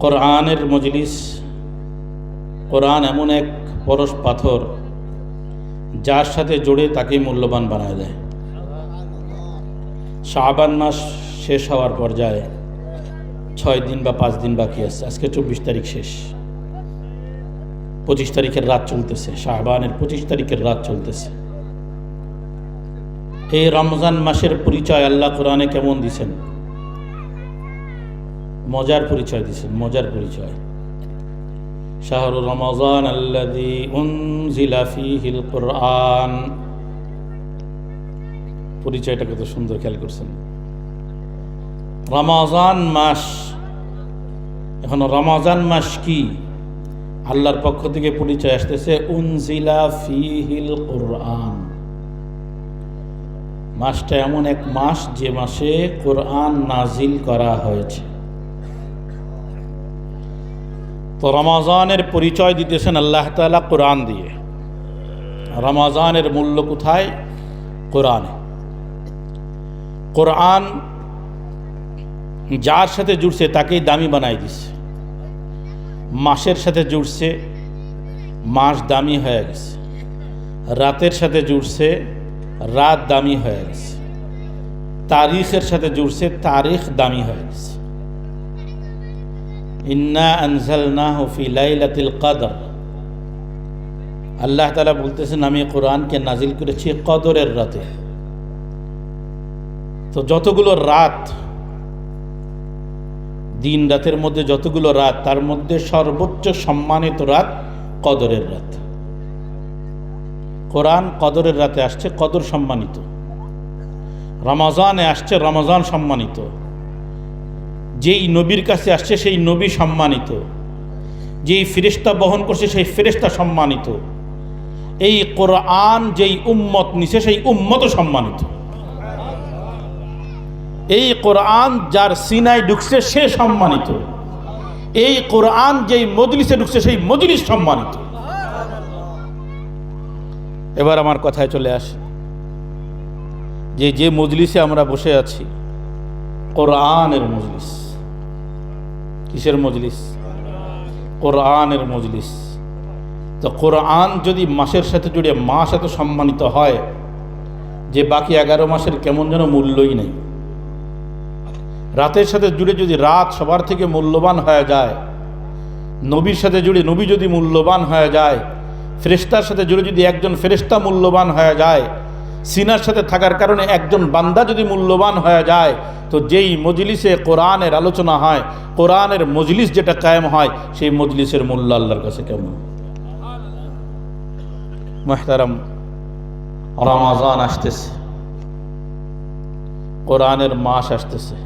কোরআনের মজলিস, কোরআন এমন এক পরশ পাথর, যার সাথে জুড়ে তাকে মূল্যবান বানায় দেয়। শাবান মাস শেষ হওয়ার পর্যায়ে ছয় দিন বা পাঁচ দিন বাকি আছে। আজকে চব্বিশ তারিখ শেষ। পঁচিশ তারিখের রাত চলতেছে। শাহবানের পঁচিশ তারিখের রাত চলতেছে। এই রমজান মাসের পরিচয় আল্লাহ কোরআনে কেমন দিছেন? মজার পরিচয় দিছেন মজার পরিচয়। শাহরু রমজান আল্লাদি উনজিলা ফিহিল কোরআন। পরিচয়টা কত সুন্দর খেয়াল করছেন। রমাজান মাস, এখন রমাজান মাস কি? আল্লাহর পক্ষ থেকে পরিচয় আসতেছে উনজিলা ফিহিল কোরআন। মাসটা এমন এক মাস যে মাসে কোরআন নাজিল করা হয়েছে। তো রমাজানের পরিচয় দিতেছেন আল্লাহ তালা কোরআন দিয়ে। রমাজানের মূল্য কোথায়? কোরআনে। কোরআন যার সাথে জুড়ছে তাকেই দামি বানাই দিছে মাসের সাথে জুড়ছে, মাস দামি হয়ে গেছে। রাতের সাথে জুড়ছে, রাত দামি হয়ে গেছে। তারিখের সাথে জুড়ছে, তারিখ দামি হয়ে গেছে। ইন্না আনজালনা ফি লাইলাতিল কদর। আল্লাহ তালা বলতেছেন, আমি কোরআনকে নাজিল করেছি কদরের রাতে। তো যতগুলো রাত, দিন রাতের মধ্যে যতগুলো রাত, তার মধ্যে সর্বোচ্চ সম্মানিত রাত কদরের রাত। কোরআন কদরের রাতে আসছে কদর সম্মানিত। রমাজানে আসছে রমাজান সম্মানিত। যেই নবীর কাছে আসছে, সেই নবী সম্মানিত। যেই ফেরেশতা বহন করছে, সেই ফেরেশতা সম্মানিত। এই কোরআন যেই উম্মত নিছে, সেই উম্মতও সম্মানিত। এই কোরআন যার সিনায় ঢুকছে, সে সম্মানিত। এই কোরআন যেই মজলিসে ঢুকছে, সেই মজলিস সম্মানিত। এবার আমার কথায় চলে আসে। যে যে মজলিসে আমরা বসে আছি, কোরআনের মজলিস। কিসের মজলিস? কোরআনের মজলিস। তো কোরআন যদি মাসের সাথে জুড়ে মাস এত সম্মানিত হয়, যে বাকি এগারো মাসের কেমন যেন মূল্যই নেই। রাতের সাথে জুড়ে যদি রাত সবার থেকে মূল্যবান হয়ে যায়, নবীর সাথে জুড়ে নবী যদি মূল্যবান হয়ে যায় ফেরেস্তার সাথে জুড়ে যদি একজন ফেরেস্তা মূল্যবান হয়ে যায় সিনার সাথে থাকার কারণে একজন বান্দা যদি মূল্যবান হয়ে যায়, তো যেই মজলিসে কোরআনের আলোচনা হয়, কোরআনের মজলিস যেটা কায়েম হয়, সেই মজলিসের মূল্য আল্লাহর কাছে কেমন? মাহতারাম, রমাজান আসতেছে। কোরআনের মাস আসতেছে।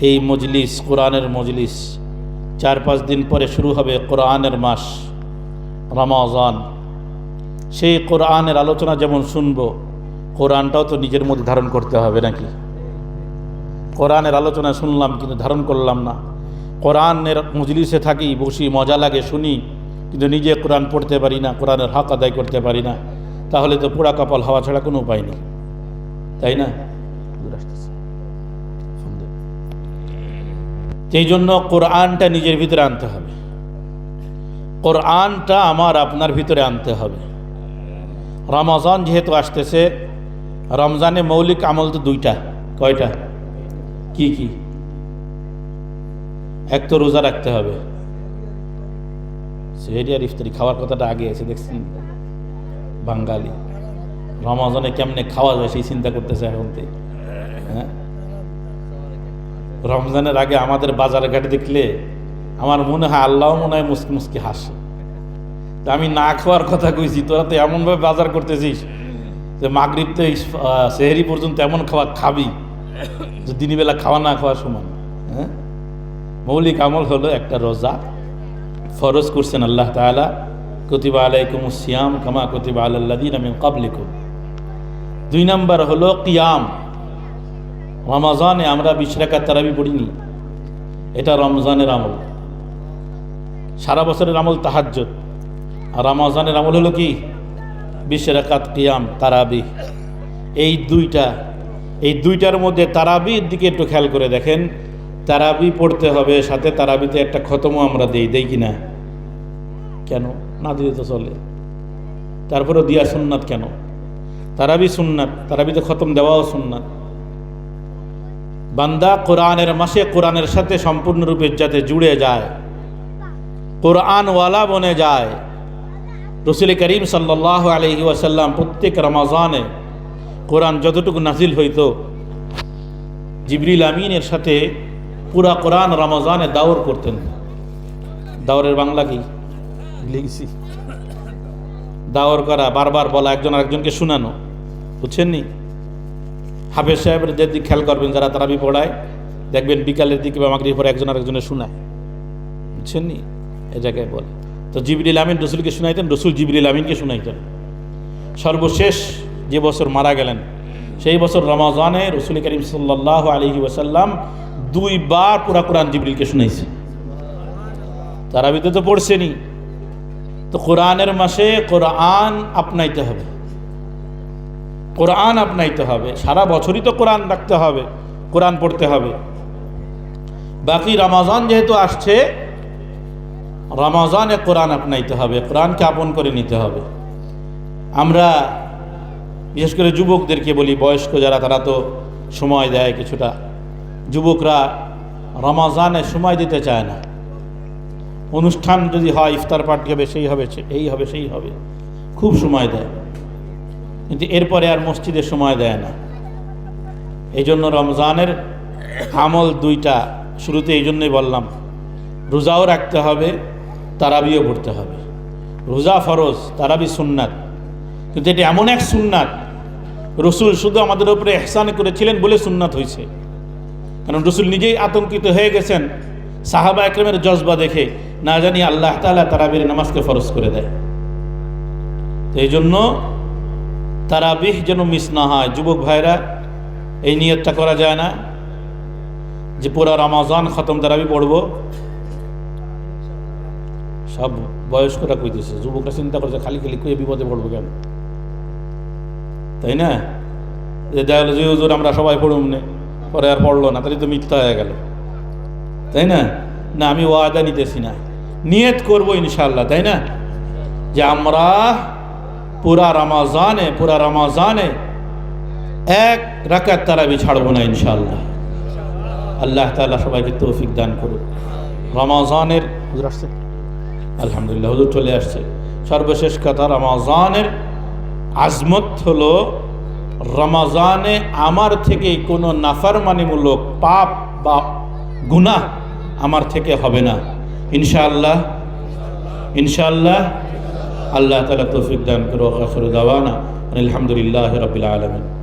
এই মজলিস, কোরআনের মজলিস, চার পাঁচ দিন পরে শুরু হবে কোরআনের মাস, রমাজান। সেই কোরআনের আলোচনা যেমন শুনব, কোরআনটাও তো নিজের মধ্যে ধারণ করতে হবে নাকি? কোরআনের আলোচনা শুনলাম কিন্তু ধারণ করলাম না। কোরআনের মজলিসে থাকি, বসি, মজা লাগে, শুনি, কিন্তু নিজে কোরআন পড়তে পারি না, কোরআনের হক আদায় করতে পারি না। তাহলে তো পোড়া কপাল হওয়া ছাড়া কোনো উপায় নেই। তাই না? সেই জন্য কোরআনটা নিজের ভিতরে আনতে হবে। কোরআনটা আমার আপনার ভিতরে আনতে হবে। রমজান যেহেতু আসতেছে, রমজানে মৌলিক আমল তো দুইটা, কয়টা? কি কি? এক তো রোজা রাখতে হবে। সেহেরি আর ইফতারি খাওয়ার কথাটা আগে আছে দেখছেন বাঙালি। রমজানে কেমনে খাওয়া যায় সেই চিন্তা করতেছে এখন হ্যাঁ? রমজানের আগে আমাদের বাজারে ঘাটে দেখলে আমার মনে হয় আল্লাহ মনে হয় মুসকি মুসকি হাসে। তা আমি না খাওয়ার কথা কইছি, তোরা তো এমনভাবে বাজার করতেছিস যে মাগরীব তো সেহেরি পর্যন্ত এমন খাওয়া খাবি যে দিনবেলা খাওয়া না খাওয়ার সময় হ্যাঁ? মৌলিক আমল হলো একটা রোজা। ফরজ করছেন আল্লাহ তালা কতিবা আলাইকুম সিয়াম কামা কতিবা আল্লাদিন আমি কাবলিকুম দুই নাম্বার হলো কিয়াম। রমাজানে আমরা বিশ রেখা তারাবি পড়িনি, এটা রমজানের আমল। সারা বছরের আমল তাহাজ্জত আর রমজানের আমল হলো কি? বিশ রেখাত কিয়াম, তারাবি। এই দুইটা, এই দুইটার মধ্যে তারাবির দিকে একটু খেয়াল করে দেখেন। তারাবি পড়তে হবে, সাথে তারাবিতে একটা খতমও আমরা দেই দেই কি না কেন? না দিলে তো চলে। তারপরেও দিয়া সুন্নাত কেন? তারাবি সুন্নাত, তারাবিতে খতম দেওয়াও সুন্নাত। বান্দা কোরআনের মাসে কোরআনের সাথে সম্পূর্ণরূপে যাতে জুড়ে যায়, কোরআনওয়ালা বনে যায় রসুল করিম সাল্লাহ আলহি ওয়াসাল্লাম প্রত্যেক রমাজানে কোরআন যতটুকু নাজিল হইতো জিবরিল আমিনের সাথে পুরা কোরআন রমাজানে দাওর করতেন। দাওরের বাংলা কি? লিখছি দাওর করা বারবার বলা একজন আরেকজনকে শোনানো। বুঝছেন নি হাফেজ সাহেবের যে দিক খেয়াল করবেন যারা তারা তারাবি পড়ায় দেখবেন বিকালের দিকে বা পরে একজন আরেকজনে শোনায়। বুঝছেন নি এ জায়গায় বলে। তো জিবরিল আমিন রসুলকে শুনাইতেন, রসুল জিবরিল আমিনকে শুনাইতেন। সর্বশেষ যে বছর মারা গেলেন, সেই বছর রমাজানে রসুল করিম সাল্লাহ আলহি ওয়াসাল্লাম দুইবার পুরা কোরআন জিবরিলকে শুনাইছে। তারাবিতে তো পড়ছেনি তো কোরআনের মাসে কোরআন আপনাইতে হবে। কোরআন আপনাইতে হবে। সারা বছরই তো কোরআন রাখতে হবে, কোরআন পড়তে হবে। বাকি রমাজান যেহেতু আসছে রমাজানে কোরআন আপনাইতে হবে, কোরআনকে আপন করে নিতে হবে। আমরা, বিশেষ করে যুবকদেরকে বলি, বয়স্ক যারা, তারা তো সময় দেয় কিছুটা। যুবকরা রমাজানে সময় দিতে চায় না। অনুষ্ঠান যদি হয়, ইফতার পার্টি হবে, সেই হবে এই হবে, সেই হবে। খুব সময় দেয়। কিন্তু এরপরে আর মসজিদে সময় দেয় না। এই জন্য রমজানের আমল দুইটা, শুরুতে এই জন্যই বললাম, রোজাও রাখতে হবে তারাবিও পড়তে হবে। রোজা ফরজ, তারাবি সুন্নাত। কিন্তু এটি এমন এক সুন্নাত, রসুল শুধু আমাদের উপরে এহসান করেছিলেন বলে সুন্নাত হয়েছে। কারণ রসুল নিজেই আতঙ্কিত হয়ে গেছেন, সাহাবা একরমের জজবা দেখে না জানি আল্লাহ তালা তারাবির নামাজকে ফরজ করে দেয়। তো এই জন্য তারাবিহ যেন মিস না হয়। যুবক ভাইরা, এই নিয়তটা করা যায় না যে পুরো রমাজান খতম তারাবি পড়ব। সব বয়স্করা কইতেছে, যুবকরা চিন্তা করছে, খালি খালি কই বিপদে পড়ব কেন? তাই না? যে দেখা গেলো যে হুজুর আমরা সবাই পড়ুম নে, পরে আর পড়ল না, তাহলে তো মিথ্যা হয়ে গেল। তাই না? না, আমি ওয়াদা নিতেছি না। নিয়ত করব ইনশাল্লাহ তাই না? যে আমরা পুরা রমাজানে পুরা রমাজানে এক রাকাত তারাবি ছাড়বো না ইনশাল্লাহ আল্লাহ তাআলা সবাইকে তৌফিক দান করুক। রমাজানের আসছে। আলহামদুলিল্লাহ, হুজুর চলে আসছে। সর্বশেষ কথা, রমাজানের আজমত হলো, রমাজানে আমার থেকে কোনো নাফারমানিমূলক পাপ বা গুনাহ আমার থেকে হবে না। ইনশাআল্লাহ ইনশাআল্লাহ, আল্লাহ তালা তৌফিক দান করো দাওয়ানা আলহামদুলিল্লাহ রবিল আলমিন।